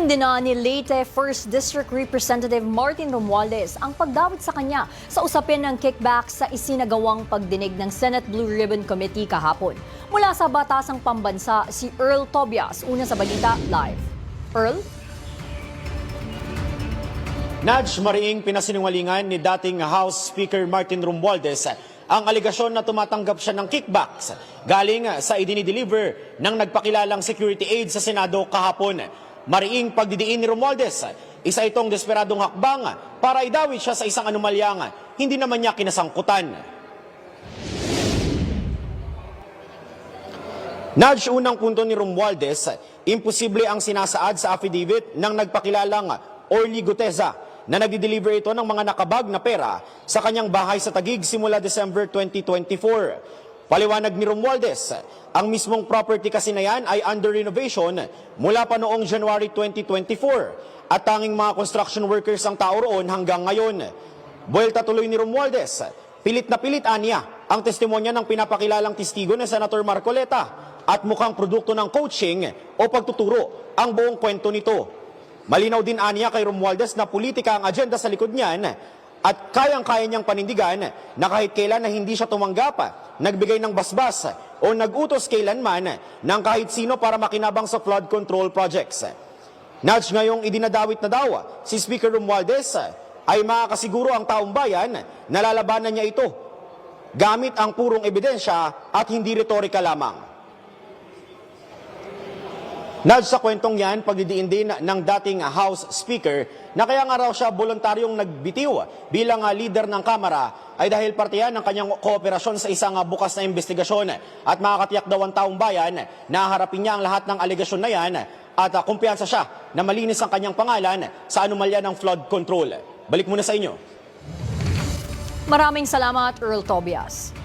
Kinundina ni Leyte 1st District Representative Martin Romualdez ang pagdawit sa kanya sa usapin ng kickback sa isinagawang pagdinig ng Senate Blue Ribbon Committee kahapon. Mula sa Batasang Pambansa, si Earl Tobias, una sa balita, live. Earl? Nudge Mariing pinasinungalingan ni dating House Speaker Martin Romualdez ang aligasyon na tumatanggap siya ng kickbacks galing sa idinideliver ng nagpakilalang security aid sa Senado kahapon. Mariing pagdidiin ni Romualdez, isa itong desperadong hakbang para idawit siya sa isang anomalyang hindi naman niya kinasangkutan. Nudge unang punto ni Romualdez, imposible ang sinasaad sa affidavit ng nagpakilalang Orly Guteza na nagdi-deliver ito ng mga nakabag na pera sa kanyang bahay sa Tagig simula December 2024. Paliwanag ni Romualdez, ang mismong property kasi na yan ay under renovation mula pa noong January 2024 at tanging mga construction workers ang tao roon hanggang ngayon. Buwelta tuloy ni Romualdez, pilit na pilit aniya ang testimonya ng pinapakilalang testigo ng Senator Marcoleta at mukhang produkto ng coaching o pagtuturo ang buong kwento nito. Malinaw din aniya kay Romualdez na politika ang agenda sa likod niyan at kayang-kaya niyang panindigan na kahit kailan na hindi siya tumanggap, nagbigay ng basbas o nagutos kailanman ng kahit sino para makinabang sa flood control projects. Nudge ngayong idinadawit na daw si Speaker Romualdez ay makakasiguro ang taong bayan na lalabanan niya ito gamit ang purong ebidensya at hindi retorika lamang. Nudge sa kwentong yan, pagdidiin din ng dating House Speaker na kaya nga raw siya voluntaryong nagbitiw bilang ah, leader ng Kamara ay dahil parte yan ng kanyang kooperasyon sa isang ah, bukas na investigasyon at makakatiyak daw ang taong bayan na harapin niya ang lahat ng alegasyon na yan at uh, kumpiyansa siya na malinis ang kanyang pangalan sa anomalya ng flood control. Balik muna sa inyo. Maraming salamat, Earl Tobias.